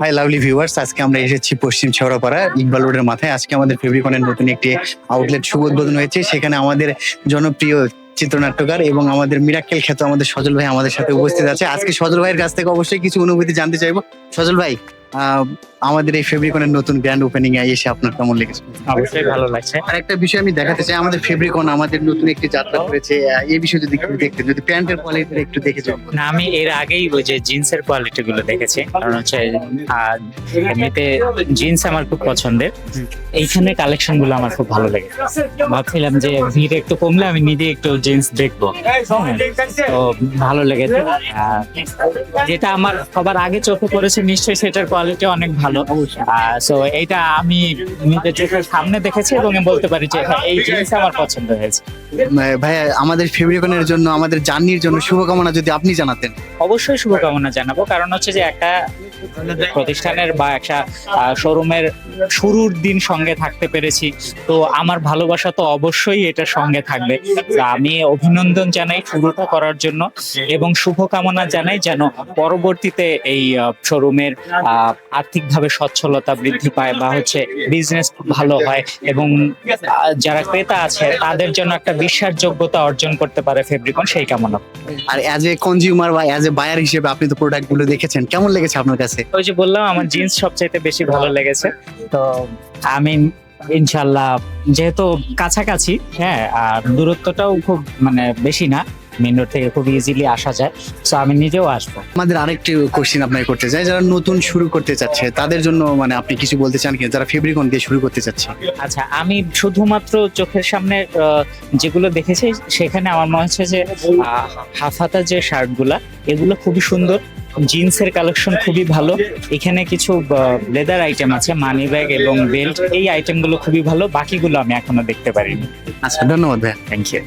High lovely viewers আজকে আমরা এসেছি পশ্চিম ছেওড়াপাড়া ইকবাল রোডের মাথায়। আজকে আমাদের ফেব্রিকনের নতুন একটি আউটলেট শুভ উদ্বোধন হয়েছে। সেখানে আমাদের জনপ্রিয় চিত্রনাট্যকার এবং আমাদের মিরাক্কেল খ্যাত আমাদের সজল ভাই আমাদের সাথে উপস্থিত আছে। আজকে সজল ভাইয়ের কাছ থেকে অবশ্যই কিছু অনুভূতি জানতে চাইব। সজল ভাই আমাদের এই ফেব্রিকনের নতুন গ্র্যান্ড ওপেনিং এ এসে আপনার কেমন লেগেছে? অবশ্যই ভালো লাগছে। আর একটা বিষয় আমি দেখাতে চাই আমাদের ফেব্রিকন আমাদের নতুন একটি যাত্রা করেছে এই বিষয়ে যদি একটু দেখতে যদি প্যান্টের কোয়ালিটি একটু দেখে যাও না আমি এর আগেই ওই যে জিন্সের কোয়ালিটি গুলো দেখেছি কারণ হচ্ছে আহ, এমনিতে জিন্স আমার খুব পছন্দের। এইখানে কালেকশনগুলো আমার খুব ভালো লাগে। ভাবছিলাম যে ভিড় একটু কমলে আমি নিজে একটু জিন্স দেখব। তো ভালো লেগেছে। যেটা আমার সবার আগে চোখে পড়েছে নিশ্চয়ই সেটার কোয়ালিটি অনেক ভালো। সো এইটা আমি নিজের চোখের সামনে দেখেছি এবং বলতে পারি যে হ্যাঁ, এই জিনিস আমার পছন্দ হয়েছে। ভাইয়া, আমাদের ফেব্রিকনের জন্য, আমাদের জার্নির জন্য শুভকামনা যদি আপনি জানাতেন। অবশ্যই শুভকামনা জানাব। কারণ হচ্ছে যে একটা প্রতিষ্ঠানের বা একটা শোরুমের শুরুর দিন সঙ্গে থাকতে পেরেছি। তো আমার ভালোবাসা তো অবশ্যই সঙ্গে থাকবে। আমি অভিনন্দন জানাই শুরুটা করার জন্য এবং শুভকামনা জানাই যেন পরবর্তীতে এই শোরুমের আর্থিকভাবে সচ্ছলতা বৃদ্ধি পায় বা হচ্ছে বিজনেস ভালো হয় এবং যারা ক্রেতা আছে তাদের জন্য একটা বিশ্বাসযোগ্যতা অর্জন করতে পারে ফেব্রিকন সেই কামনা। আর অ্যাজ এ কনজিউমার বা অ্যাজ এ বায়ার হিসেবে আপনি তো প্রোডাক্টগুলো দেখেছেন কেমন লেগেছে আপনার কাছে? ওই যে বললাম আমার জিন্স সবচাইতে বেশি ভালো লেগেছে। তো আমি ইনশাল্লাহ যেহেতু কাছাকাছি হ্যাঁ আর দূরত্বটাও খুব মানে বেশি না মেন রোড থেকে খুব ইজিলি আসা যায়। তো আমি নিজেও আসব। আমাদের আরেকটি কোশ্চেন আপনাকে করতে চাই। যারা নতুন শুরু করতে চাচ্ছে তাদের জন্য মানে আপনি কিছু বলতে চান কি? যারা ফেব্রিকন দিয়ে শুরু করতে চাচ্ছে। আচ্ছা আমি শুধুমাত্র চোখের সামনে যেগুলো দেখেছি সেখানে আমার মনে হচ্ছে যে আহ, হাফ হাতা যে শার্টগুলা এগুলো খুবই সুন্দর। জিন্সের কালেকশন খুবই ভালো। এখানে কিছু লেদার আইটেম আছে মানি ব্যাগ এবং বেল্ট এই আইটেমগুলো খুবই ভালো। বাকিগুলো আমি এখনও দেখতে পারিনি। আচ্ছা ধন্যবাদ ভাইয়া। Thank you